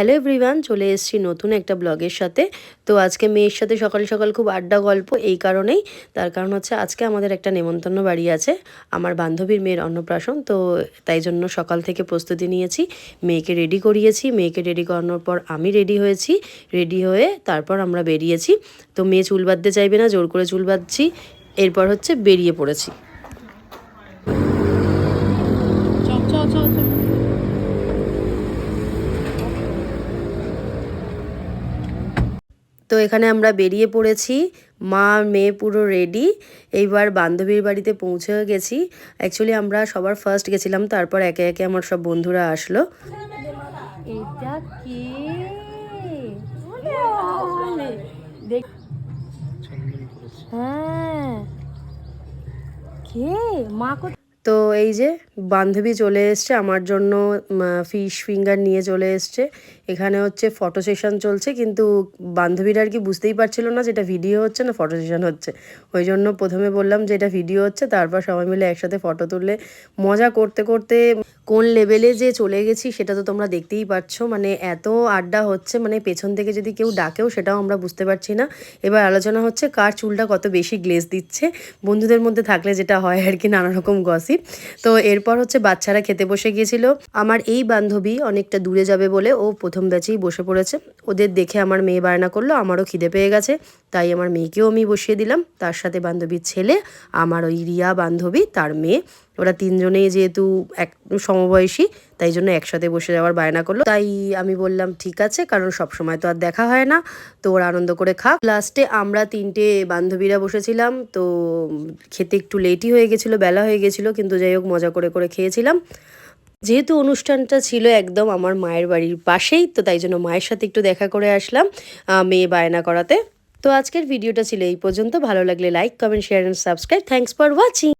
Hello everyone চলে এসেছি নতুন একটা ব্লগের সাথে। তো আজকে মেয়ের সাথে সকাল সকাল খুব আড্ডা গল্প এই কারণেই। তার কারণ হচ্ছে আজকে আমাদের একটা নেমন্তন্ন বাড়ি আছে, আমার বান্ধবীর মেয়ের অন্নপ্রাশন। তো তাই জন্য সকাল থেকে প্রস্তুতি নিয়েছি, মেয়েকে রেডি করিয়েছি। মেয়েকে রেডি করানোর পর আমি রেডি হয়েছি রেডি হয়ে তারপর আমরা বেরিয়েছি। তো মেয়ে চুল বাঁধতে চাইবে না, জোর করে চুল বাঁধছি, এরপর হচ্ছে বেরিয়ে পড়েছি। তো এখানে আমরা বেরিয়ে পড়েছি। মা মেয়ে পুরো রেডি এইবার বান্ধবীর বাড়িতে পৌঁছে গেছি। অ্যাকচুয়ালি আমরা সবার ফার্স্ট গেছিলাম তারপর একে একে আমার সব বন্ধুরা আসলো। এটা কে? হ্যাঁ। কে? মা তো এই যে বান্ধবী চলে এসছে, আমার জন্য ফিশ ফিঙ্গার নিয়ে চলে এসছে। এখানে হচ্ছে ফটো সেশন চলছে, কিন্তু বান্ধবীরা আর কি বুঝতেই পারছিল না যেটা ভিডিও হচ্ছে না ফটো সেশন হচ্ছে। ওই জন্য প্রথমে বললাম যে এটা ভিডিও হচ্ছে, তারপর সবাই মিলে একসাথে ফটো তুললে মজা করতে করতে কোন লেভেলে যে চলে গেছি সেটা তো তোমরা দেখতেই পাচ্ছ মানে এত আড্ডা হচ্ছে মানে পেছন থেকে যদি কেউ ডাকেও সেটাও আমরা বুঝতে পারছি না। এবার আলোচনা হচ্ছে কার চুলটা কত বেশি গ্লেজ দিচ্ছে। বন্ধুদের মধ্যে থাকলে যেটা হয় আর কি নানা রকম গসিপ তো এরপর হচ্ছে বাচ্চারা খেতে বসে গিয়েছিল। আমার এই বান্ধবী অনেকটা দূরে যাবে বলে ও প্রথম ব্যাচেই বসে পড়েছে। ওদের দেখে আমার মেয়ে বায়না করল, আমারও খিদে পেয়ে গেছে। তাই আমার মেয়েকেও আমি বসিয়ে দিলাম। তার সাথে বান্ধবীর ছেলে, আমার ওই রিয়া বান্ধবী, তার মেয়ে। ওরা তিনজনেই যেহেতু এক সমবয়সী, তাই জন্য একসাথে বসে যাওয়ার বায়না করল। তাই আমি বললাম, ঠিক আছে, কারণ সব সময় তো আর দেখা হয় না। তো ওরা আনন্দ করে খাক। লাস্টে আমরা তিনটে বান্ধবীরা বসেছিলাম। তো খেতে একটু লেটই হয়ে গেছিল, বেলা হয়ে গেছিল, কিন্তু যাই হোক মজা করে করে খেয়েছিলাম। যেহেতু অনুষ্ঠানটা ছিল একদম আমার মায়ের বাড়ির পাশেই, তো তাই জন্য মায়ের সাথে একটু দেখা করে আসলাম মেয়ে বায়না করাতে। তো আজকের ভিডিওটা ছিল এই পর্যন্ত। ভালো লাগলে like comment share and subscribe thanks for watching